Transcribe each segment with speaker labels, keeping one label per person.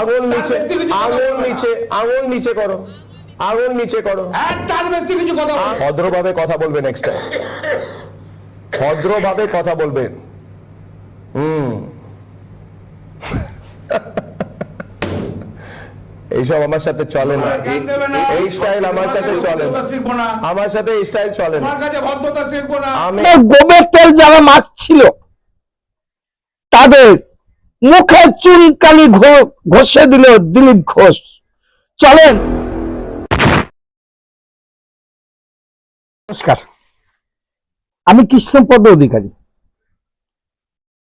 Speaker 1: আঙুল
Speaker 2: তার
Speaker 1: নিচে
Speaker 2: কথা
Speaker 1: আঙুল নিচে আঙুল নিচে করো। আঙুল নিচে করো।
Speaker 2: হ্যাঁ তার বেশি কিছু কথা বলবে না।
Speaker 1: ভদ্রভাবে কথা বলবে নেক্সট টাইম ভদ্রভাবে কথা বলবেন হুম। এইসব আমার সাথে চলে না। এই স্টাইল আমার সাথে চলে না। আমার সাথে এই স্টাইল চলে না।
Speaker 2: তোমার কাছে ভদ্রতা শিখব না।
Speaker 1: আমি
Speaker 3: গোবের তেল যারা মাখছিল তাদের মুখে চুনকালি ঘষে দিল দিলীপ ঘোষ। চলেন। নমস্কার। আমি কৃষ্ণপদ অধিকারী।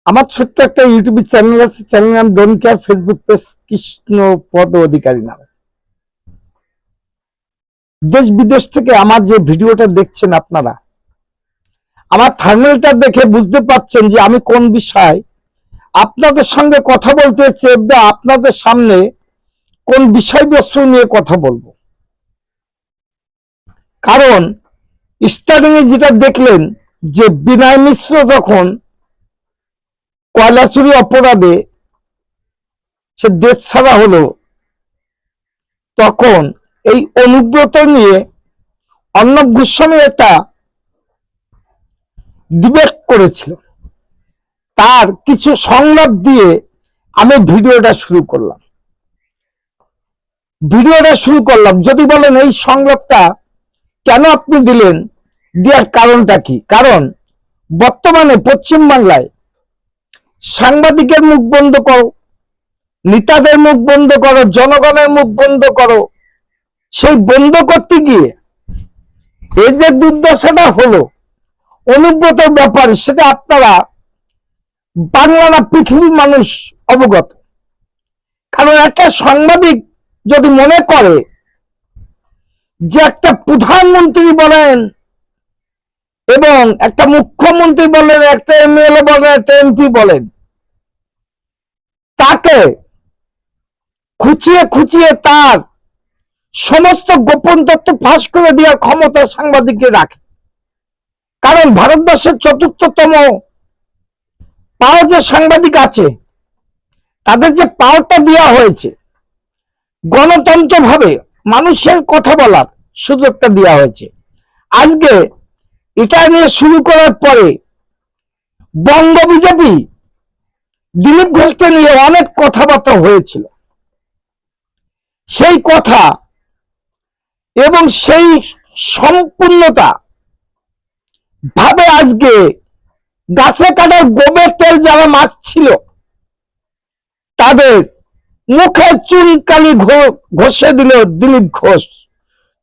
Speaker 3: আমার ছোট্ট একটা ইউটিউব চ্যানেল আছে, চ্যানেল নাম don't care Facebook page Krishnapada Adhikari নামে। দেশ বিদেশ থেকে আমার যে ভিডিওটা দেখছেন আপনারা, আমার থার্মেলটা দেখে বুঝতে পারছেন যে আমি কোন বিষয় আপনাদের সঙ্গে কথা বলতে চেয়ে বা আপনাদের সামনে কোন বিষয়বস্তু নিয়ে কথা বলব। কারণ স্টার্টিং এ যেটা দেখলেন যে বিনয় মিশ্র যখন কয়লা চুরি অপরাধে সে দেশ ছাড়া হলো, তখন এই অনুব্রত নিয়ে অর্ণব গোস্বামী একটা ডিবেট করেছিল তার কিছু সংলাপ দিয়ে আমি ভিডিওটা শুরু করলাম। ভিডিওটা শুরু করলাম। যদি বলেন এই সংলাপটা কেন আপনি দিলেন, দেওয়ার কারণটা কি? কারণ বর্তমানে পশ্চিম বাংলায় সাংবাদিকের মুখ বন্ধ করো, নেতাদের মুখ বন্ধ করো, জনগণের মুখ বন্ধ করো। সেই বন্ধ করতে গিয়ে এই যে দুর্দশাটা হলো, অনুব্রতর ব্যাপার, সেটা আপনারা বাংলা না পৃথিবীর মানুষ অবগত। কারণ একটা সাংবাদিক যদি মনে করে যে একটা প্রধানমন্ত্রী বলেন এবং একটা মুখ্যমন্ত্রী বলেন, একটা এমএলএ বলেন, একটা এমপি বলেন, তাকে খুঁচিয়ে খুঁচিয়ে তার সমস্ত গোপন তথ্য ফাঁস করে দেওয়ার ক্ষমতা সাংবাদিককে রাখে। কারণ ভারতবর্ষের চতুর্থতম পাওয়ার যে সাংবাদিক আছে, তাদের যে পাওয়ারটা দেওয়া হয়েছে গণতন্ত্র ভাবে মানুষের কথা বলার সুযোগটা দেওয়া হয়েছে। আজকে এটা নিয়ে শুরু করার পরে বঙ্গ বিজেপি দিলীপ ঘোষকে নিয়ে অনেক কথাবার্তা হয়েছিল। সেই কথা এবং সেই সম্পূর্ণতা ভাবে আজকে গাছে কাটার গোবের তেল যারা মাখছিল তাদের মুখে চুনকালি ঘষে দিল দিলীপ ঘোষ।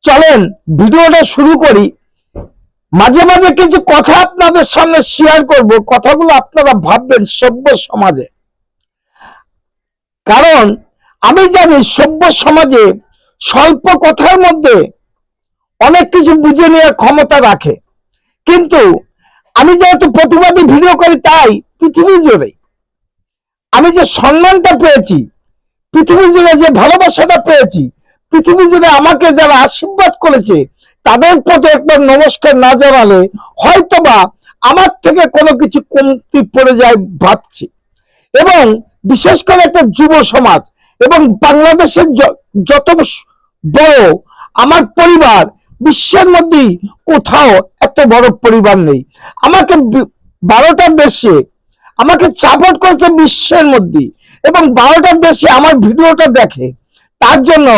Speaker 3: চলেন, ভিডিওটা শুরু করি। মাঝে মাঝে কিছু কথা আপনাদের সামনে শেয়ার করব, কথাগুলো আপনারা ভাববেন সভ্য সমাজে। কারণ, আমি জানি সভ্য সমাজে স্বল্প কথার মধ্যে অনেক কিছু বুঝে নেওয়ার ক্ষমতা রাখে। কিন্তু আমি যেহেতু প্রতিবাদী ভিডিও করি তাই পৃথিবী জুড়ে। আমি যে সম্মানটা পেয়েছি, পৃথিবী জুড়ে যে ভালোবাসাটা পেয়েছি, পৃথিবী জুড়ে আমাকে যারা আশীর্বাদ করেছে, তাদের প্রতি একবার নমস্কার না জানালে হয়তোবা আমার থেকে কোনো কিছু কমতি পড়ে যায় ভাবছি। এবং বিশেষ করে একটা যুব সমাজ এবং বাংলাদেশের যত বড় আমার পরিবার, বিশ্বের মধ্যেই কোথাও এত বড় পরিবার নেই। আমাকে বারোটা দেশে আমাকে সাপোর্ট করছে বিশ্বের মধ্যে এবং বারোটা দেশে আমার ভিডিওটা দেখে। তার জন্য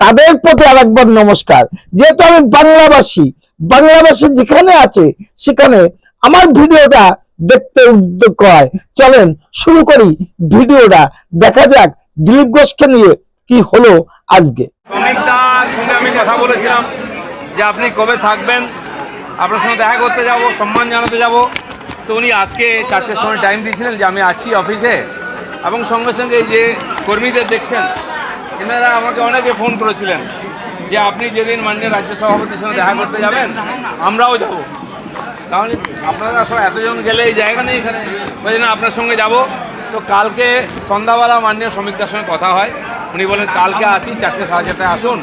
Speaker 3: তাদের প্রতি আরেকবার নমস্কার। যেহেতু আমি বাংলাভাষী বাংলাভাষী যেখানে আছে, সেখানে আমার ভিডিওটা দেখতে উদ্যোগ হয়। চলেন শুরু করি ভিডিওটা। দেখা যাক দিলীপ ঘোষকে নিয়ে কি হলো আজকে।
Speaker 4: আমি কথা বলেছিলাম যে আপনি কবে থাকবেন? আপনার সঙ্গে দেখা করতে যাব, সম্মান জানাতে যাব। তো উনি আজকে চারটের সময় টাইম দিয়েছিলেন যে আমি আছি অফিসে এবং সঙ্গে সঙ্গে যে কর্মীদের দেখছেন, এনারা আমাকে অনেকে ফোন করেছিলেন যে আপনি যেদিন মাননীয় রাজ্য সভাপতির সঙ্গে দেখা করতে যাবেন, আমরাও যাব। তাহলে আপনারা সব এতজন গেলে এই জায়গা নেই এখানে। না, আপনার সঙ্গে যাব। তো কালকে সন্ধ্যাবেলা মাননীয় শ্রমিকদের সঙ্গে কথা হয়। উনি বলেন, কালকে আছি, চারটে সাড়ে চারটায় আসুন,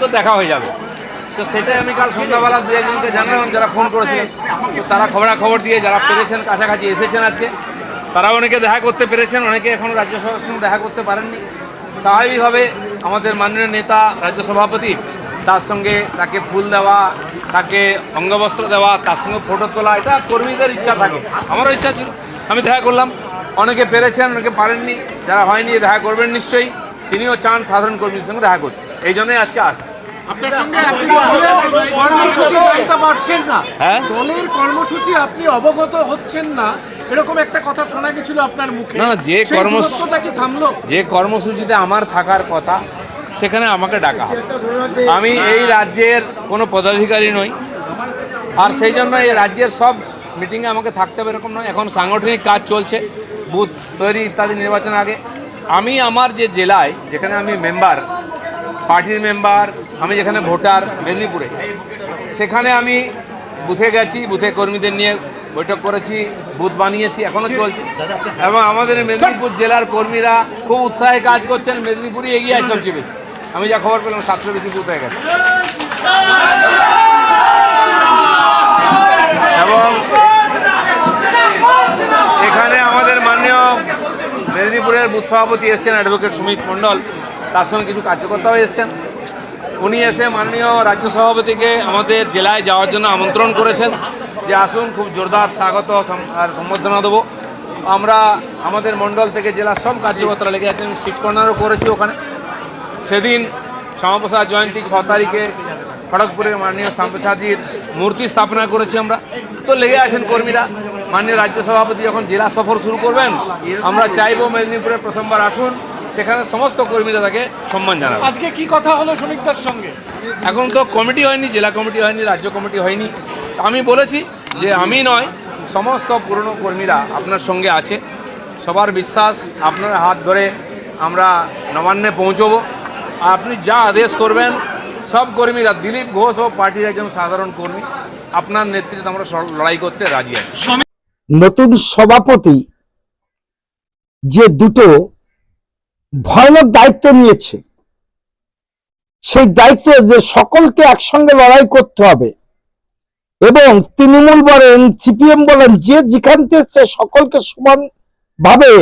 Speaker 4: তো দেখা হয়ে যাবে। তো সেটাই আমি কাল সন্ধ্যাবেলা দু একজনকে জানালাম, যারা ফোন করেছিলেন। তারা খবরাখবর দিয়ে যারা পেরেছেন, কাছাকাছি এসেছেন আজকে তারা অনেকে দেখা করতে পেরেছেন, অনেকে এখনও রাজ্য সভার সঙ্গে দেখা করতে পারেননি। স্বাভাবিকভাবে আমাদের মাননীয় নেতা, রাজ্য সভাপতি, তার সঙ্গে তাকে ফুল দেওয়া, তাকে অঙ্গবস্ত্র দেওয়া, তার সঙ্গে ফটো তোলা, এটা কর্মীদের ইচ্ছা থাকে, আমারও ইচ্ছা ছিল। আমি দেখা করলাম, অনেকে পেরেছেন, অনেকে পারেননি, যারা হয়নি, দেখা করবেন নিশ্চয়ই, তিনিও চান সাধারণ কর্মীদের সঙ্গে দেখা করতে। এই জন্যই আজকে আসা।
Speaker 5: আপনার সঙ্গে আপনি বলছিলেন কর্মসূচি জানতে পারছেন না।
Speaker 4: হ্যাঁ?
Speaker 5: দলের কর্মসূচি আপনি অবগত হচ্ছেন না এরকম একটা কথা শোনা গেছিল আপনার মুখে।
Speaker 4: না, না, যে
Speaker 5: কি থামলো?
Speaker 4: যে কর্মসূচিতে আমার থাকার কথা সেখানে আমাকে ডাকা হবে আমি এই রাজ্যের কোনো পদাধিকারী নই আর সেই জন্য এই রাজ্যের সব মিটিংয়ে আমাকে থাকতে হবে এরকম নয়। এখন সাংগঠনিক কাজ চলছে বুথ তৈরি ইত্যাদি নির্বাচন আগে। আমি আমার যে জেলায় যেখানে আমি মেম্বার পার্টির মেম্বার, আমি যেখানে ভোটার, মেদিনীপুরে। সেখানে আমি বুথে গেছি, বুথে কর্মীদের নিয়ে বৈঠক করেছি, বুথ বানিয়েছি এখনও চলছে। এবং আমাদের মেদিনীপুর জেলার কর্মীরা খুব উৎসাহে কাজ করছেন, মেদিনীপুরই এগিয়ে আছে সবচেয়ে বেশি। আমি যা খবর পেলাম, সাতশো বেশি বুথ হয়ে গেছে। এবং এখানে আমাদের মাননীয় মেদিনীপুরের বুথ সভাপতি এসছেন অ্যাডভোকেট সুমিত মণ্ডল। তার সঙ্গে কিছু কার্যকর্তাও এসছেন। উনি এসে মাননীয় রাজ্য সভাপতিকে আমাদের জেলায় যাওয়ার জন্য আমন্ত্রণ করেছেন যে আসুন, খুব জোরদার স্বাগত আর সম্বর্ধনা দেবো। আমরা আমাদের মণ্ডল থেকে জেলার সব কার্যকর্তারা লেগে আছেন, সিট কর্নারও করেছি ওখানে। সেদিন শ্যামাপ্রসাদ জয়ন্তী ছ তারিখে খড়গপুরের মাননীয় শ্যামপ্রসাদজির মূর্তি স্থাপনা করেছি আমরা। তো লেগে আছেন কর্মীরা। মাননীয় রাজ্য সভাপতি যখন জেলা সফর শুরু করবেন, আমরা চাইব মেদিনীপুরে প্রথমবার আসুন। সেখানে সমস্ত কর্মীরা তাকে সম্মান জানাবে।
Speaker 5: আজকে কি কথা হলো শ্রমিকদের সঙ্গে?
Speaker 4: এখন তো কমিটি হয়নি জেলা কমিটি হয়নি রাজ্য কমিটি হয়নি। আমি বলেছি যে আমি নয় সমস্ত পুরনো কর্মীরা আপনার সঙ্গে আছে। সবার বিশ্বাস আপনার হাত ধরে আমরা নবান্নে পৌঁছবো। আর আপনি যা আদেশ করবেন সব কর্মীরা দিলীপ ঘোষ ও পার্টির একজন সাধারণ কর্মী আপনার নেতৃত্বে আমরা লড়াই করতে রাজি আছি।
Speaker 3: নতুন সভাপতি যে দুটো ভয়ানক দায়িত্ব নিয়েছে। সেই দায়িত্ব যে সকলকে একসঙ্গে লড়াই করতে হবে এবং তৃণমূল বলেন, সিপিএম বলেন, যে যেখান থেকে সকলকে সমান ভাবে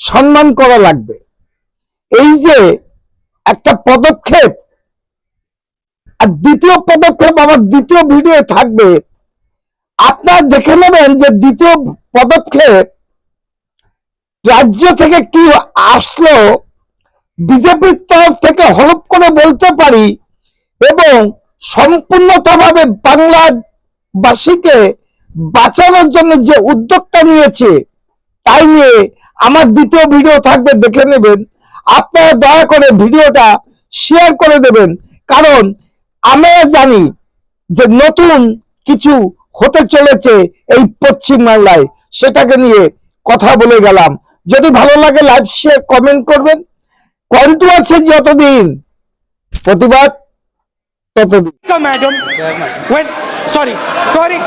Speaker 3: সম্মান করা লাগবে। এই যে একটা পদক্ষেপ, আর দ্বিতীয় পদক্ষেপ আমার দ্বিতীয় ভিডিও থাকবে। আপনারা দেখে নেবেন যে দ্বিতীয় পদক্ষেপ রাজ্য থেকে কি আসলো? বিজেপির তরফ থেকে হলপ করে বলতে পারি এবং সম্পূর্ণতভাবে বাংলাবাসীকে বাঁচানোর জন্য যে উদ্যোগটা নিয়েছে, তাই নিয়ে আমার দ্বিতীয় ভিডিও থাকবে, দেখে নেবেন। আপনারা দয়া করে ভিডিওটা শেয়ার করে দেবেন। কারণ আমরা জানি যে নতুন কিছু হতে চলেছে এই পশ্চিম বাংলায়। সেটাকে নিয়ে কথা বলে গেলাম। যদি ভালো লাগে লাইভ শেয়ার কমেন্ট করবেন। কন্টু আছে যতদিন। প্রতিবাদ ততদিন।
Speaker 5: Madam sorry sorry.